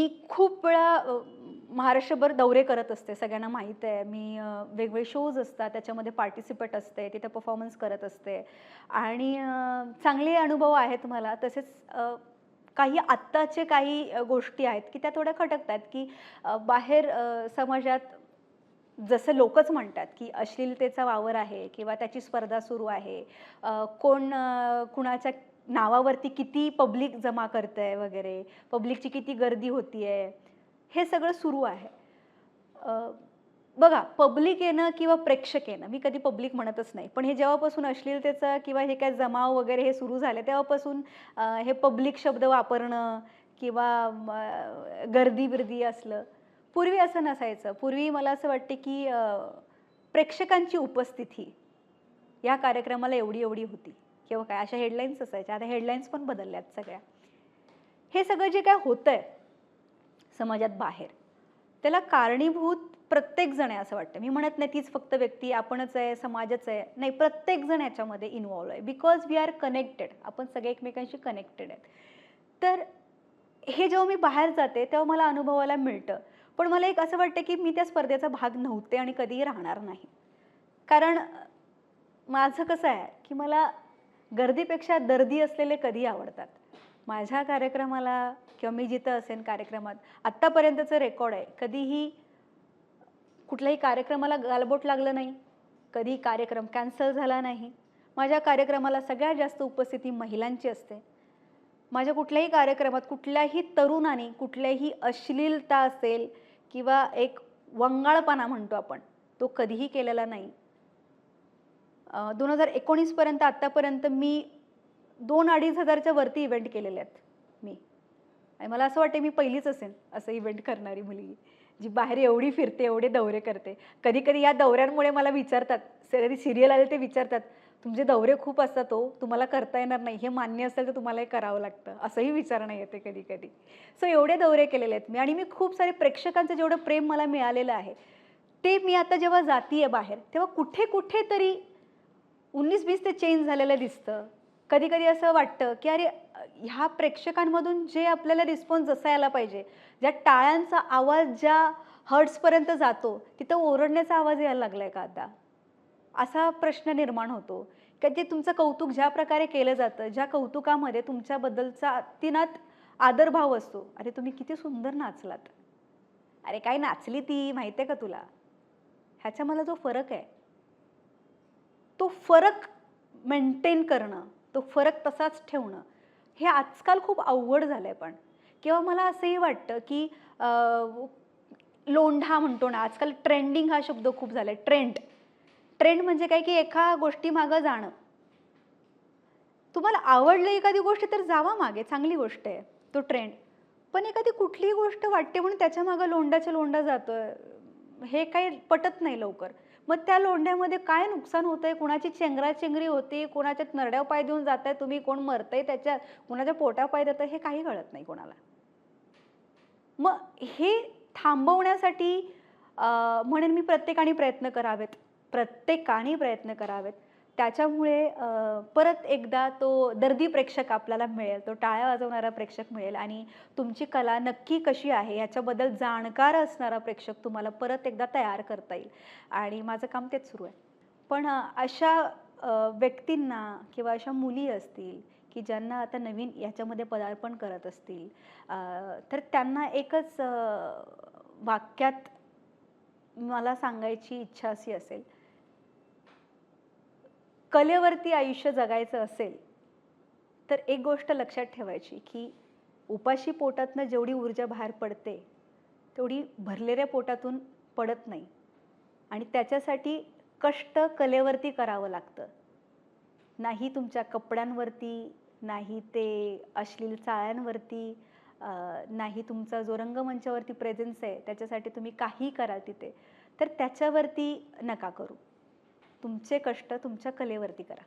मी खूप वेळा महाराष्ट्रभर दौरे करत असते. सगळ्यांना माहीत आहे. मी वेगवेगळे शोज असतात. त्याच्यामध्ये पार्टिसिपेट असते. तिथे परफॉर्मन्स करत असते. आणि चांगले अनुभव आहेत मला. तसेच काही आत्ताचे काही गोष्टी आहेत की त्या थोड्या खटकतात की बाहेर समाजात जसं लोकच म्हणतात की अश्लीलतेचा वावर आहे किंवा त्याची स्पर्धा सुरू आहे. कोण कुणाच्या नावावरती किती पब्लिक जमा करतंय वगैरे पब्लिकची किती गर्दी होती आहे हे सगळं सुरू आहे. बघा पब्लिक येणं किंवा प्रेक्षक येणं मी कधी पब्लिक म्हणतच नाही पण हे जेव्हापासून अश्लीलतेचं किंवा हे काय जमाव वगैरे हे सुरू झाले तेव्हापासून हे पब्लिक शब्द वापरणं किंवा गर्दी बिर्दी असलं पूर्वी असं नसायचं. पूर्वी मला असं वाटते की प्रेक्षकांची उपस्थिती या कार्यक्रमाला एवढी एवढी होती. किंवा काय अशा हेडलाईन्स असायच्या. आता हेडलाईन्स पण बदलल्यात सगळ्या. हे सगळं जे काय होतंय समाजात बाहेर त्याला कारणीभूत प्रत्येकजण आहे असं वाटतं. मी म्हणत नाही तीच फक्त व्यक्ती आपणच आहे समाजच आहे. नाही प्रत्येकजण याच्यामध्ये इन्वॉल्व आहे. बिकॉज वी आर कनेक्टेड आपण सगळे एकमेकांशी कनेक्टेड आहेत. तर हे जेव्हा मी बाहेर जाते तेव्हा मला अनुभवायला मिळतं. पण मला एक असं वाटतं की मी त्या स्पर्धेचा भाग नव्हते आणि कधीही राहणार नाही. कारण माझं कसं आहे की मला गर्दीपेक्षा दर्दी असलेले कधी आवडतात. माझ्या कार्यक्रमाला किंवा मी जिथं असेन कार्यक्रमात आत्तापर्यंतचं रेकॉर्ड आहे. कधीही कुठल्याही कार्यक्रमाला गालबोट लागलं नाही. कधी कार्यक्रम कॅन्सल झाला नाही. माझ्या कार्यक्रमाला सगळ्यात जास्त उपस्थिती महिलांची असते. माझ्या कुठल्याही कार्यक्रमात कुठल्याही तरुणाने कुठल्याही अश्लीलता असेल किंवा एक वंगाळपणा म्हणतो आपण तो कधीही केलेला नाही. दोन हजार एकोणीसपर्यंत आत्तापर्यंत मी दोन अडीच हजारच्या वरती इव्हेंट केलेले आहेत मी. आणि मला असं वाटते मी पहिलीच असेल असं इव्हेंट करणारी मुलगी जी बाहेर एवढी फिरते एवढे दौरे करते. कधी कधी या दौऱ्यांमुळे मला विचारतात कधी सिरियल आले ते विचारतात तुमचे दौरे खूप असतात हो तुम्हाला करता येणार नाही हे मान्य असेल तर तुम्हाला हे करावं लागतं. असंही विचारणं येते कधी कधी सो एवढे दौरे केलेले आहेत मी. आणि मी खूप सारे प्रेक्षकांचं जेवढं प्रेम मला मिळालेलं आहे ते मी आता जेव्हा जातीये बाहेर तेव्हा कुठे कुठे तरी उन्नीस बीस ते चेंज झालेलं दिसतं. कधी कधी असं वाटतं की अरे ह्या प्रेक्षकांमधून जे आपल्याला रिस्पॉन्स जसा यायला पाहिजे ज्या टाळ्यांचा आवाज ज्या हर्ट्सपर्यंत जातो तिथं ओरडण्याचा आवाज यायला लागला आहे का आता? असा प्रश्न निर्माण होतो. की जे तुमचं कौतुक ज्या प्रकारे केलं जातं ज्या कौतुकामध्ये तुमच्याबद्दलचा अतिनात आदरभाव असतो अरे तुम्ही किती सुंदर नाचलात. अरे काय नाचली ती माहिती आहे का तुला? ह्याचा मला जो फरक आहे तो फरक मेंटेन करणं तो फरक तसाच ठेवणं हे आजकाल खूप अवघड झालं आहे पण. किंवा मला असंही वाटतं की लोंढा म्हणतो ना आजकाल ट्रेंडिंग हा शब्द खूप झाला आहे ट्रेंड ट्रेंड म्हणजे काय की एका गोष्टीमागं जाणं. तुम्हाला आवडलं एखादी गोष्ट तर जावा मागे चांगली गोष्ट आहे तो ट्रेंड पण एखादी कुठलीही गोष्ट वाटते म्हणून त्याच्या मागं लोंडाच्या लोंढा जातोय हे काही पटत नाही लवकर. मग त्या लोंढ्यामध्ये काय नुकसान होतंय? कुणाची चेंगराचेंगरी होते? कोणाच्या नरड्या पाय देऊन जात आहे तुम्ही कोण मरतंय? त्याच्यात कुणाच्या पोटा पाय देतं हे काही कळत नाही कोणाला. मग हे थांबवण्यासाठी म्हणेन मी प्रत्येकाने प्रयत्न करावेत. प्रत्येकाने प्रयत्न करावेत. त्याच्यामुळे परत एकदा तो दर्दी प्रेक्षक आपल्याला मिळेल तो टाळ्या वाजवणारा प्रेक्षक मिळेल आणि तुमची कला नक्की कशी आहे याच्याबद्दल जाणकार असणारा प्रेक्षक तुम्हाला परत एकदा तयार करता येईल. आणि माझं काम तेच सुरू आहे. पण अशा व्यक्तींना किंवा अशा मुली असतील की ज्यांना आता नवीन याच्यामध्ये पदार्पण करत असतील तर त्यांना एकच वाक्यात मला सांगायची इच्छा अशी असेल कलेवरती आयुष्य जगायचं असेल तर एक गोष्ट लक्षात ठेवायची की उपाशी पोटातनं जेवढी ऊर्जा बाहेर पडते तेवढी भरलेल्या पोटातून पडत नाही. आणि त्याच्यासाठी कष्ट कलेवरती करावं लागतं. नाही तुमच्या कपड्यांवरती नाही ते अश्लील चाळ्यांवरती नाही तुमचा जो रंगमंचावरती प्रेझेन्स आहे त्याच्यासाठी तुम्ही काही कराल तिथे तर त्याच्यावरती नका करू. तुमचे कष्ट तुमच्या कलेवरती करा.